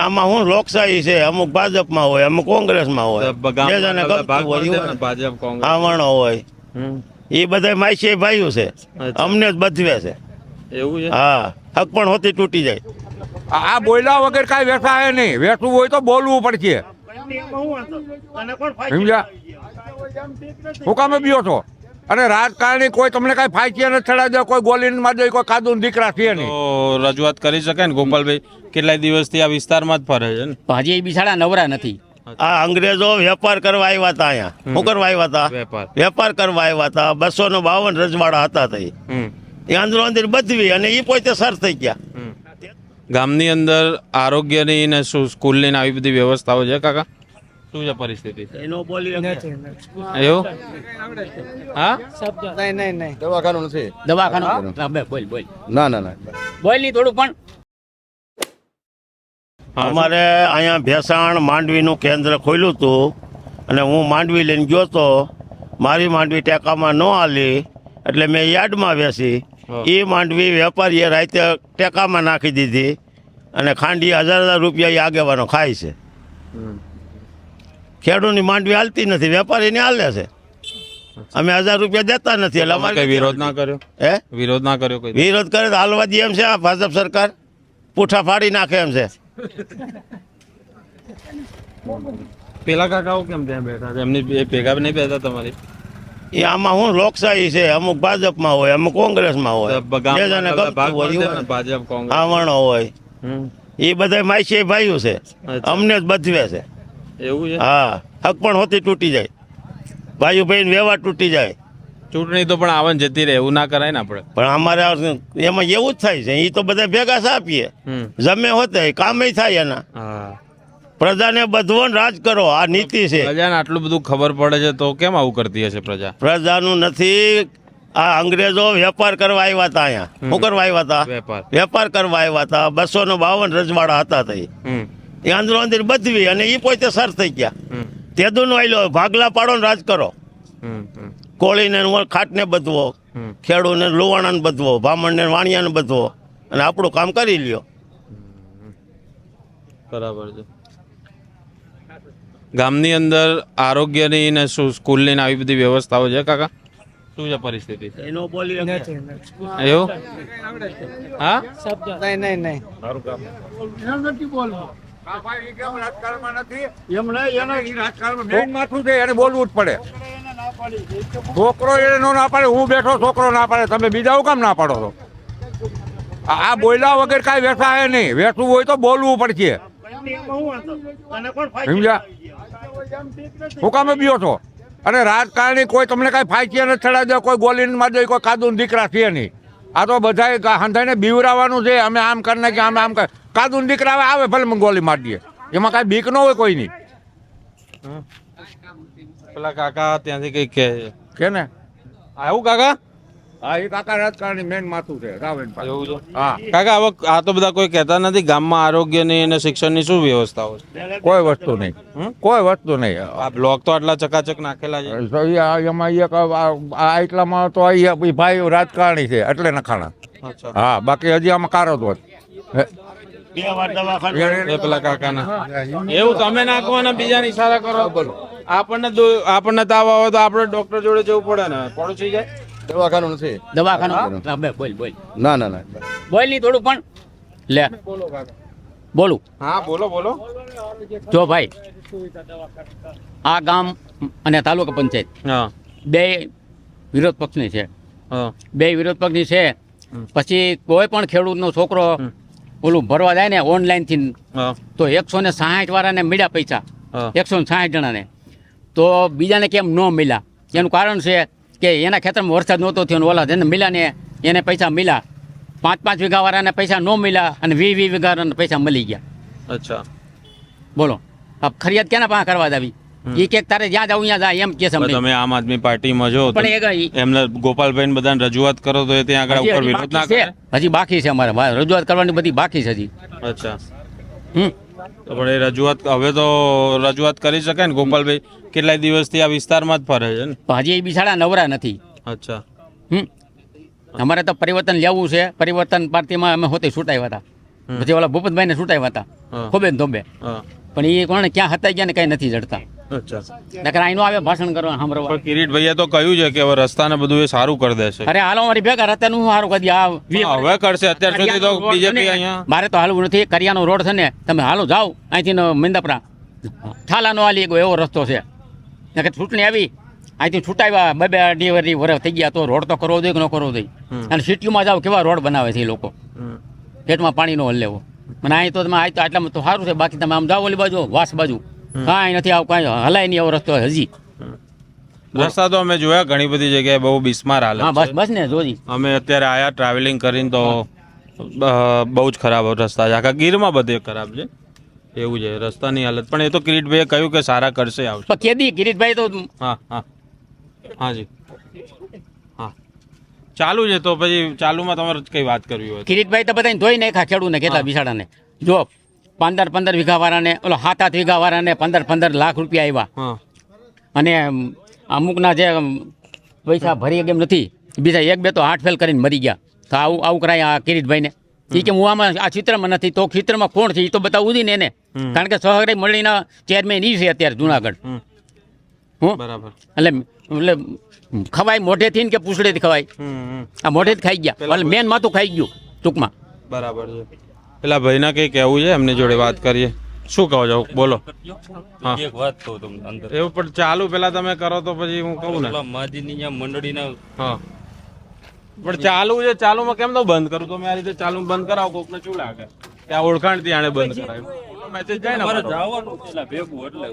આમાં હું લોકશાહી છે અમુક ભાજપમાં હોય અમુક કોંગ્રેસમાં હોય. ભાજપ આવણો હોય. એ બધા માયસી ભાઈઓ છે. અમને જ બધવે છે. એવું છે? હા હક પણ હોતી તૂટી જાય. આ બોલ્યા વગર કાંઈ વેઠાય નહીં. વેઠવું હોય તો બોલવું પડશે. સમજ્યા? હું કામે બીઓ છો? અને રાજકારણી કોઈ તમને કઈ ફાયકી નથી ચડાવી દે કોઈ ગોલીનમાં દે કોઈ કાદુન દીકરા છે નહીં. રજૂઆત કરી શકે ને ગોપાલભાઈ? કેટલાય દિવસથી આ વિસ્તારમાં જ ફરે છે ને? હજી એ બિચારા નવરા નથી. આ અંગ્રેજો વેપાર કરવા આવ્યા હતા અહીંયા. શું કરવા આવ્યા હતા? વેપાર. વેપાર કરવા આવ્યા હતા. બસો નો બાવન રજવાડા હતા તઈ એ અંદરો અંદર બધવી અને એ પોતે સર થઈ ગયા. ગામની અંદર આરોગ્યની ને શું સ્કૂલની ને આવી બધી વ્યવસ્થાઓ છે કાકા? શું છે પરિસ્થિતિ? એનો બોલી એવું? હા? દવાખાનું નથી. દવાખાનું? બે, બોલ બોલ. ના ના ના. બોલ નહીં થોડું પણ. અમારે અહીંયા ભેસાણ માંડવીનું કેન્દ્ર ખોલ્યું હતું અને હું માંડવી લઈને ગયો તો મારી માંડવી ટેકામાં ન આલી એટલે મેં યાર્ડમાં બેસી એ માંડવી વેપારીએ રાતે ટેકામાં નાખી દીધી અને ખાંડી હજાર હજાર રૂપિયા એ આગેવાનો ખાય છે. ખેડૂતની માંડવી હાલતી નથી વેપારીને હાલે છે. અમે હજાર રૂપિયા દેતા નથી એટલે કઈ અમારે વિરોધ ના કર્યો? હે? વિરોધ ના કર્યો કોઈ વિરોધ કરે તો હાલવા દે એમ છે આ ભાજપ સરકાર. પૂઠા ફાડી નાખે એમ છે. પેલા કાકાઓ કેમ ત્યાં બેઠા છે? એમની ભેગા નહીં બેઠા તમારી? એ આમાં હું લોકશાહી છે અમુક ભાજપમાં હોય અમુક કોંગ્રેસમાં હોય. ભાજપ કોંગ્રેસ? આવણો હોય. એ બધા માયસી ભાઈઓ છે. અમને જ બધવે છે. એવું છે? હા હક પણ હોતી તૂટી જાય. ભાઈ ભાઈ વ્યવહાર તૂટી જાય. ચૂંટણી તો પણ આવન જતી રહે એવું ના કરાય ને આપણે. પણ અમારે એમાં એવું જ થાય છે એ તો બધા ભેગા સાપીએ. જમે હોતે કામે થાય એના. પ્રજાને બધવન રાજ કરો આ નીતિ છે. પ્રજાને આટલું બધું ખબર પડે છે તો કેમ આવું કરતી હશે પ્રજા? પ્રજાનું નથી આ અંગ્રેજો વેપાર કરવા આવ્યા હતા અહીંયા. શું કરવા આવ્યા હતા વેપાર. વેપાર કરવા આવ્યા હતા બસો નો બાવન રજવાડા હતા તઈ. એ અંદરો અંદર બધવી અને એ પોતે સર થઈ ગયા. તેદુનો આયલો ભાગલા પાડો ને રાજ કરો. કોળીને ખાટને બધવો. ખેડૂને લુવાણાને બધવો બ્રાહ્મણને વાણિયાને બધવો. અને આપણું કામ કરી લ્યો. બરાબર છે. ગામની અંદર આરોગ્યની ને શું સ્કૂલની ને આવી બધી વ્યવસ્થાઓ છે કાકા? શું છે પરિસ્થિતિ? એનો બોલી એવું? હા? નહીં નહીં નહીં. સારું કામ નથી બોલવું. છોકરો એને નો ના પાડે હું બેઠો છોકરો ના પાડે તમે બીજા કામ ના પાડો છો? આ બોયલા વગર કાંઈ વેસાય નહીં. વેસવું હોય તો બોલવું પડશે. સમજ્યા? હું કામે બીઓ છો? અને રાજકારણી કોઈ તમને કાંઈ ફાયચી નથી ચડાવી દે કોઈ ગોલીન મારી દે કોઈ કાદુ દીકરા છે નહીં. આ તો બધા હંધાઈને બીવરાવાનું છે. અમે આમ કરી કે અમે આમ કર કાદુન દીકરા આવે ભલે મને ગોલી મારી દઈએ એમાં કાંઈ બીક ન હોય કોઈની. પેલા કાકા ત્યાંથી કઈ કહે છે. કે ને? આવું કાકા? હા એ કાકા રાજકારણી મેન માથું છે રાવણ હા. કાકા હવે આ તો બધા કોઈ કહેતા નથી ગામમાં આરોગ્યની અને શિક્ષણની શું વ્યવસ્થાઓ છે કોઈ વસ્તુ નહીં. હમ? કોઈ વસ્તુ નહીં. આ બ્લોક તો આટલા ચકાચક નાખેલા છે. તો એમાં એક આ- એટલામાં તો આ ભાઈ રાજકારણી છે એટલે નખાણા. હા બાકી હજી આમાં કારો જ એ પેલા કાકાના. એવું તમે નાખવાના બીજાની ઇશારા કરો? આપણને આપણને તાવ આવે તો આપણે ડોક્ટર જોડે જવું પડે ને? પડોશી જાય? દવાખાનું નથી. દવાખાનું? હા, બે, બોલ બોલ. ના ના ના. બોલ નહીં થોડું પણ. લે. બોલું. હા બોલો બોલો. જો ભાઈ આ ગામ અને તાલુકા પંચાયત હા. બે વિરોધ પક્ષની છે. હા. બે વિરોધ પક્ષની છે. પછી કોઈ પણ ખેડૂતનો છોકરો હમ. ઓલું ભરવા જાય ને ઓનલાઈનથી હા. તો એકસો ને સાહીઠ વાળાને મળ્યા પૈસા. હા. એકસો ને સાહીઠ જણાને. તો બીજાને કેમ ન મળ્યા? એનું કારણ છે કે એના ખેતરમાં વરસાદ નહોતો થયો ઓલા જેને મળ્યા ને એને પૈસા મળ્યા પાંચ પાંચ વીઘાવાળાને પૈસા ન મળ્યા અને વીસ વીસ વીઘાવાળાને પૈસા મળી ગયા. અચ્છા. બોલો આ ફરિયાદ કેના પાસે કરવા આવી? એ કે તારે જ્યાં જવું ત્યાં જાય એમ કે સમજે તમે આમ આદમી પાર્ટીમાં જો પણ એમને ગોપાલભાઈ બધાને રજૂઆત કરો તો એ ત્યાં આગળ હજી- ઉપર વિરોધ ના બાકી કરે? છે હજી બાકી છે અમારે. રજૂઆત કરવાની બધી બાકી છે હજી. અચ્છા. હમ. તો પણ એ રજૂઆત હવે તો રજૂઆત કરી શકે ને ગોપાલભાઈ. કેટલાય દિવસથી આ વિસ્તારમાં જ ફરે છે ને? હજી એ બિસાડા નવરા નથી. અચ્છા. હમ. અમારે તો પરિવર્તન લેવું છે. પરિવર્તન પાર્ટીમાં અમે હોતે છૂટાવ્યા હતા પછી ઓલા ભૂપતભાઈને છૂટાવ્યા હતા. ખોબે ધોબે. પણ એ કોણ ક્યાં હતા ગયા ને કઈ નથી જડતા. નકર આઈનો આવે ભાષણ કરવા સાંભળવા. કિરીટ કિરીટભાઈએ તો કહ્યું છે કે હવે રસ્તાને બધું એ સારું કરી દેશે અરે હાલો મારી ભેગા અત્યારે હું સારું કરી આ હવે કરશે અત્યાર સુધી તો બીજેપી અહીંયા. મારે તો હાલવું નથી કરિયાનો રોડ છે ને તમે હાલો જાઓ અહીંથી મિંદાપરા. ઠાલાનો આલી એક એવો રસ્તો છે. નકર ચૂંટણી આવી અહીંથી છૂટાવ્યા બે બે અઢી વર્ષ થઈ ગયા તો રોડ તો કરવો જોઈએ કે ન કરવો જોઈએ. અને સિટીમાં જાઓ કેવા રોડ બનાવે છે એ લોકો? પેટમાં પાણીનો હલ લેવો મને અહીં તો તમે આટલામાં તો સારું છે બાકી તમે આમ જાઓ ઓલી બાજુ વાસ બાજુ. કાંઈ નથી આવું કાંઈ હલાય નહીં આવો રસ્તો હજી. રસ્તા તો અમે જોયા ઘણી બધી જગ્યાએ બહુ બિસ્માર હાલત હા બસ બસ ને જોજી. અમે અત્યારે આયા ટ્રાવેલિંગ કરીને તો બહુ જ ખરાબ રસ્તા છે. આખા ગીરમાં બધે ખરાબ છે. એવું છે રસ્તાની હાલત. પણ એ તો કિરીટભાઈએ કહ્યું કે સારા કરશે આવશે. કેદી કિરીટભાઈ તો હા હા. હા જી. હા. ચાલુ છે તો પછી ચાલુમાં તમારે કઈ વાત કરવી હોય? કિરીટભાઈ તો બધાને ધોઈ નાખ્યા ખેડૂને કેટલા બિસાડાને. જો પંદર પંદર વીઘા વાળાને ઓલો સાત આઠ વીઘા વાળાને પંદર પંદર લાખ રૂપિયા આવ્યા અને અમુકના જે પૈસા ભરી કેમ નથી. બીજા એક બે તો હાર્ટ ફેલ કરીને મરી ગયા. તો આવું આવું કરાય આ કિરીટભાઈને. એ કે હું આમાં આ ચિત્રમાં નથી તો ચિત્રમાં કોણ છે? એ તો બતાવવું જ ને એને. કારણ કે સહકારી મંડળીના ચેરમેન એ છે અત્યારે જુનાગઢ. હું? બરાબર. એટલે એટલે ખવાય મોઢેથી ને કે પૂછડેથી ખવાય? આ મોઢે આ મોઢેથી ખાઈ ગયા. એટલે મેન માથું ખાઈ ગયું ટૂંકમાં. બરાબર છે. પેલા ભાઈના કઈ કહેવું છે? એમની જોડે વાત કરીએ. શું કહો છો? બોલો. હા. એક વાત કહું તમને અંદર. એવું પણ ચાલુ પેલા તમે કરો તો પછી હું કહું ને. માજીની અહીંયા મંડળીના હા. પણ ચાલુ છે ચાલુમાં કેમ તો બંધ કરું? તો મેં આ રીતે ચાલુ બંધ કરાવો કોકને શું લાગે ત્યાં ઓળખાણથી આને બંધ કરાવ્યું. મેસેજ જાય ને જવાનું ભેગું એટલે.